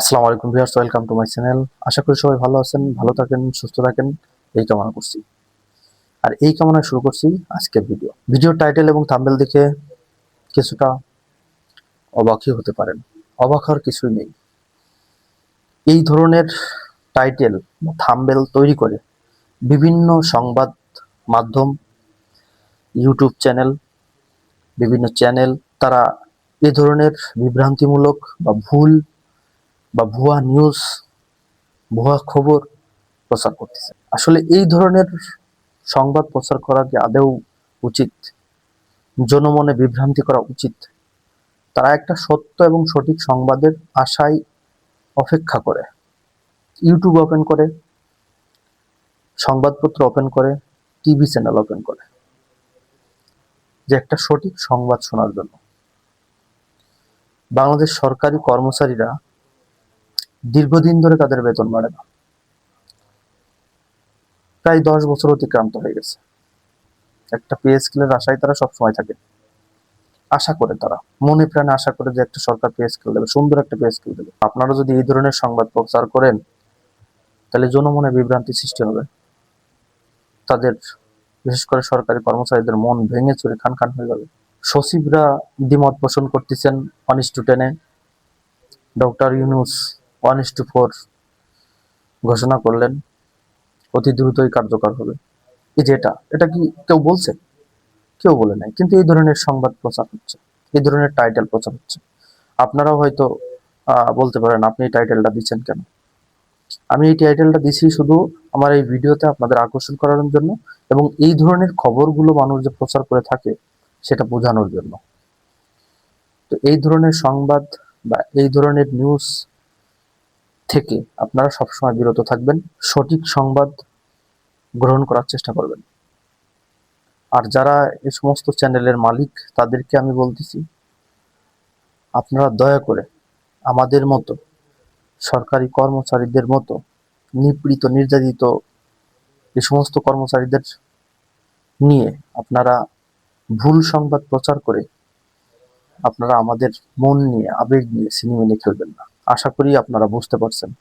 আসসালামু আলাইকুম viewers, welcome to my channel. আশা করি সবাই ভালো আছেন, ভালো থাকেন, সুস্থ থাকেন। এই কামনা করছি। আর এই কামনা শুরু করছি আজকের ভিডিও। ভিডিও টাইটেল এবং থাম্বেল দেখে কিছুটা অবাকই হতে পারেন। অবাক হওয়ার কিছুই নেই। এই ধরনের টাইটেল থাম্বেল তৈরি করে বিভিন্ন সংবাদ মাধ্যম, ইউটিউব চ্যানেল, বিভিন্ন চ্যানেল, তারা এ ধরনের বিভ্রান্তিমূলক বা ভুল বা ভুয়া নিউজ ভুয়া খবর প্রচার করতেছে। আসলে এই ধরনের সংবাদ প্রচার করা কি আদৌ উচিত? জনমনে বিভ্রান্তি করা উচিত? তারা একটা সত্য এবং সঠিক সংবাদের আশায় অপেক্ষা করে। ইউটিউব ওপেন করে, সংবাদপত্র ওপেন করে টিভি চ্যানেল ওপেন করে। যে একটা সঠিক সংবাদ শোনার জন্য। বাংলাদেশ সরকারি কর্মচারীরা দীর্ঘদিন ধরে তাদের বেতন বাড়ে না। প্রায় দশ বছর অতিক্রান্ত হয়ে গেছে। একটা পে স্কেলের আশায় তারা সবসময় থাকে। আশা করে তারা। মনে প্রাণে আশা করে যে একটা সরকার পে স্কেল দেবে, সুন্দর একটা পে স্কেল দেবে। আপনারা যদি এই ধরনের সংবাদ প্রচার করেন, তাহলে জনমনে বিভ্রান্তি সৃষ্টি হবে। তাদের, বিশেষ করে সরকারি কর্মচারীদের মন ভেঙে চুরে খান খান হয়ে যাবে। সচিবরা দ্বিমত পোষণ করতেছেন ওয়ান টু টেনে। Doctor Yunus one is to four ঘোষণা করলেন, অতি দ্রুতই কার্যকর হবে। এই যে এটা এটা কি কেউ বলছে? কেউ বলে নাই, কিন্তু এই ধরনের সংবাদ প্রচার হচ্ছে, এই ধরনের টাইটেল প্রচার হচ্ছে। আপনারাও হয়তো বলতে পারেন, আপনি এই টাইটেলটা দিচ্ছেন কেন? আমি এই টাইটেলটা দিছি শুধু আমার এই ভিডিওতে আপনাদের আকর্ষণ করার জন্য এবং এই ধরনের খবরগুলো মানুষ যে প্রচার করে থাকে, সেটা বোঝানোর জন্য। তো এই ধরনের সংবাদ বা এই ধরনের নিউজ থেকে আপনারা সবসময় বিরত থাকবেন, সঠিক সংবাদ গ্রহণ করার চেষ্টা করবেন। আর যারা এই সমস্ত চ্যানেলের মালিক, তাদেরকে আমি বলতেছি, আপনারা দয়া করে আমাদের মতো, সরকারি কর্মচারীদের মতো, নিপীড়িত, নির্যাতিত, এই সমস্ত কর্মচারীদের নিয়ে আপনারা ভুল সংবাদ প্রচার করে আপনারা আমাদের মন নিয়ে, আবেগ নিয়ে সিনেমা নিয়ে খেলবেন না। আশা করি আপনারা বুঝতে পারছেন।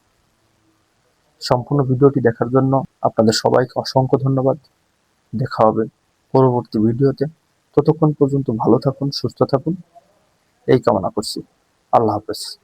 সম্পূর্ণ ভিডিওটি দেখার জন্য আপনাদের সবাইকে অসংখ্য ধন্যবাদ। দেখা হবে পরবর্তী ভিডিওতে। ততক্ষণ পর্যন্ত ভালো থাকুন, সুস্থ থাকুন। এই কামনা করছি। আল্লাহ হাফেজ।